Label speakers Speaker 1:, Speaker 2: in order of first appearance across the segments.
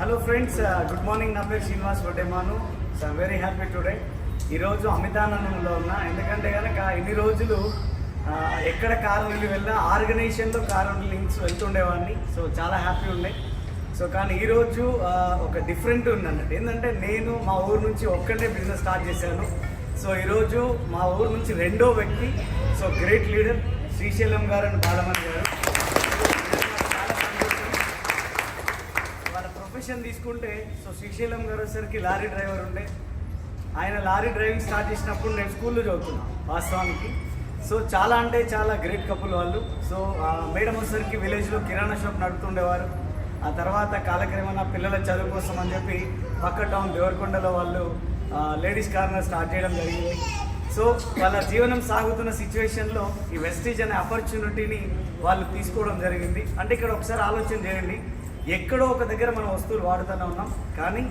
Speaker 1: Hello friends good morning నా పేరు Srinivas Vaddemanu. So very happy today ఈరోజు అమితానందంలో ఉన్నా. ఎందుకంటే కనుక ఇన్ని రోజులు ఎక్కడ కారు వెళ్ళి వెళ్ళినా ఆర్గనైజేషన్లో కారు లింక్స్ వెళ్తుండేవాడిని. సో చాలా హ్యాపీ ఉండే. సో కానీ ఈరోజు ఒక డిఫరెంట్ ఉంది అన్నట్టు. ఏంటంటే నేను మా ఊరు నుంచి ఒక్కటే బిజినెస్ స్టార్ట్ చేశాను. సో ఈరోజు మా ఊరు నుంచి రెండో వ్యక్తి సో గ్రేట్ లీడర్ శ్రీశైలం గారు అండ్ బాలమణి గారు చాలా సంతోషం. వాళ్ళ ప్రొఫెషన్ తీసుకుంటే సో శ్రీశైలం గారు వచ్చేసరికి లారీ డ్రైవర్ ఉండే. ఆయన లారీ డ్రైవింగ్ స్టార్ట్ చేసినప్పుడు నేను స్కూల్లో చదువుతున్నాను వాస్తవానికి. సో చాలా అంటే చాలా గ్రేట్ కపుల్ వాళ్ళు. సో మేడం వచ్చేసరికి విలేజ్లో కిరాణా షాప్ నడుపుతుండేవారు. ఆ తర్వాత కాలక్రమేణా పిల్లల చదువు కోసం అని చెప్పి పక్క టౌన్ దేవరకొండలో వాళ్ళు లేడీస్ కార్నర్ స్టార్ట్ చేయడం జరిగింది. సో వాళ్ళ జీవనం సాగుతున్న సిచ్యువేషన్లో ఈ వెస్టేజ్ అనే ఆపర్చునిటీని వాళ్ళు తీసుకోవడం జరిగింది. అంటే ఇక్కడ ఒకసారి ఆలోచన చేయండి. ఎక్కడో ఒక దగ్గర మనం వస్తువులు వాడుతూనే ఉన్నాం. కానీ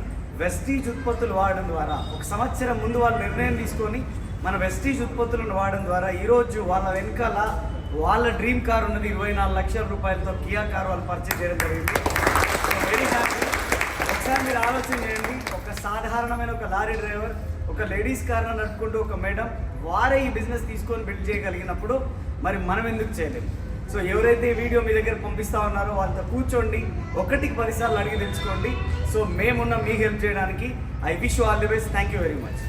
Speaker 1: వెస్టీజ్ ఉత్పత్తులు వాడడం ద్వారా ఒక సంవత్సరం ముందు వాళ్ళు నిర్ణయం తీసుకొని మన వెస్టీజ్ ఉత్పత్తులను వాడడం ద్వారా ఈరోజు వాళ్ళ వెనకాల వాళ్ళ డ్రీమ్ కార్ ఉన్నది ఇరవై నాలుగు లక్షల రూపాయలతో కియా కార్ వాళ్ళు పర్చేజ్ చేయడం జరిగింది. వెరీ హ్యాపీ ఒకసారి మీరు ఆలోచన చేయండి. ఒక సాధారణమైన ఒక లారీ డ్రైవర్ ఒక లేడీస్ కార్ను నడుపుకుంటూ ఒక మేడం వారే ఈ బిజినెస్ తీసుకొని బిల్డ్ చేయగలిగినప్పుడు మరి మనం ఎందుకు చేయలేము? సో ఎవరైతే వీడియో మీ దగ్గర పంపిస్తా ఉన్నారో వాళ్ళతో కూర్చోండి ఒకటికి పదిసార్లు అడిగి తెచ్చుకోండి సో మేమున్న మీకు హెల్ప్ చేయడానికి I wish all the best thank you very much